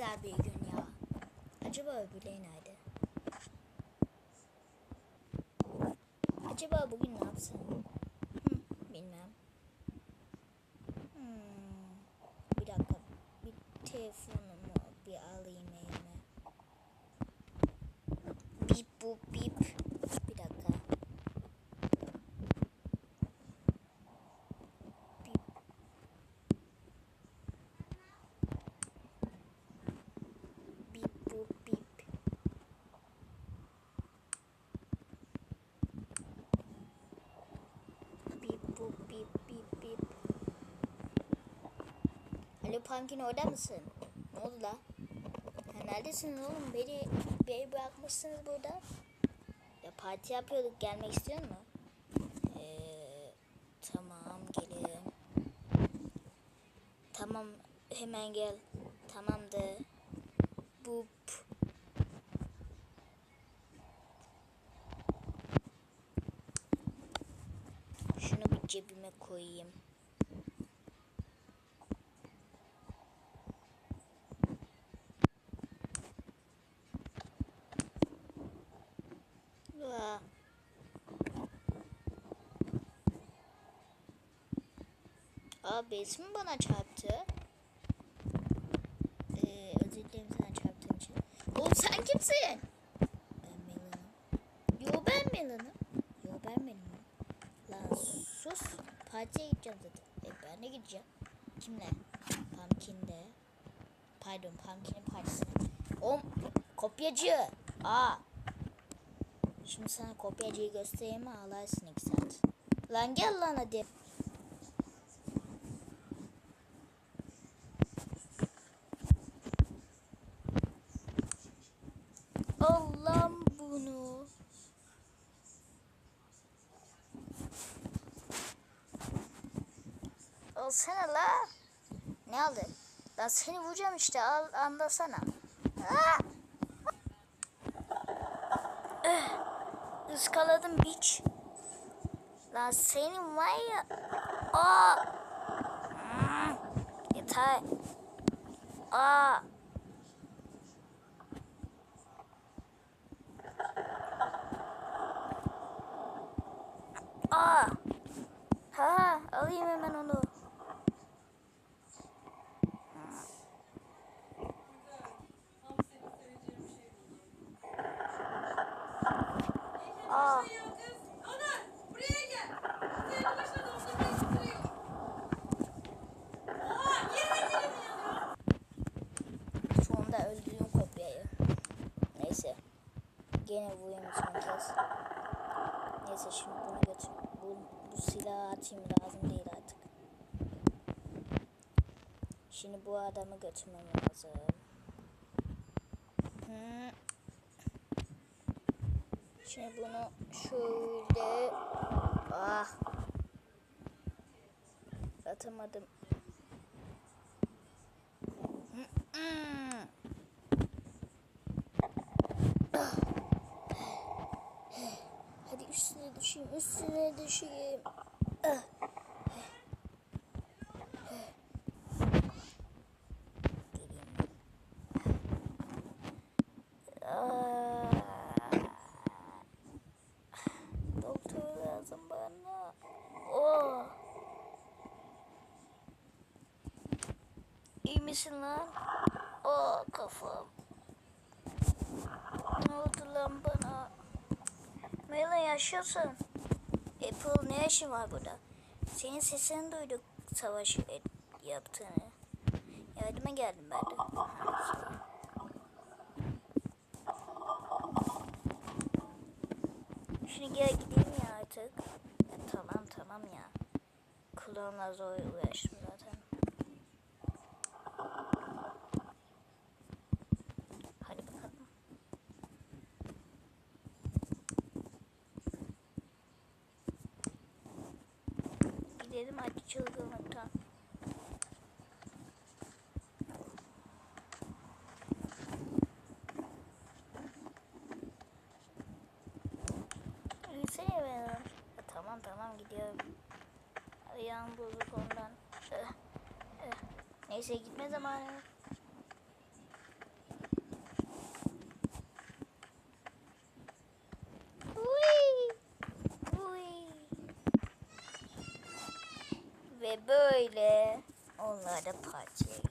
güzel bir gün ya. Acaba öbürleri nerede? Acaba bugün ne yapsın? Hı, bilmem. Hmm, bir dakika. Bir telefonumu bir alayım elime. Bip bu bip. Bir dakika. Bip. Bip bu bip. Bip bu bip bip bip. Alo Pumpkin orada mısın? Ne oldu la? Ha, oğlum? Beni, beni bırakmışsınız burada. Ya parti yapıyorduk. Gelmek istiyor mu? Ee, tamam gelirim. Tamam hemen gel. Tamamdır. Bup. Şunu bir cebime koyayım. Aa birisi mi bana çarptı? Ee, özür dilerim sana çarptığım için. Oğlum sen kimsin? Ben Melan'ım. Yo ben Melan'ım. Yo ben Melan'ım. Lan sus. Partiye gideceğim zaten. E ben de gideceğim. Kimle? Pumpkin'de. Pardon Pumpkin'in partisine. Oğlum kopyacı. Aa. Şimdi sana kopyacıyı göstereyim mi ağlarsın iki saat. Lan gel lan hadi. Allah'ım bunu. Alsana la. Ne aldı? Lan seni vuracağım işte al anlasana. Iskaladım biç. Lan senin var ya. Aa. Hmm. Yeter. Aa. Aa. Ha, alayım hemen onu. Gene vurayım son kez. Neyse şimdi bunu götür. Bu, bu silahı atayım lazım değil artık. Şimdi bu adamı götürmem lazım. Şimdi bunu şöyle... Ah. Atamadım. Hı, hı. Hadi üstüne düşeyim, üstüne düşeyim. Doktor lazım bana. Oh. Misin lan? Oh kafam. Ne oldu lan bana? Mela yaşıyorsun. Apple ne işin var burada? Senin sesini duyduk savaş et- yaptığını. Yardıma geldim ben de. Şimdi gel gideyim ya artık. Ya, tamam tamam ya. Klonla zor uğraştım zaten. Hadi bakalım. Gidelim hadi çılgınlıktan. Gitsene be. Ya, tamam tamam gidiyorum. Ayağım bozuk ondan. Eh, eh. Neyse gitme zamanı. Böyle. Onları parçaya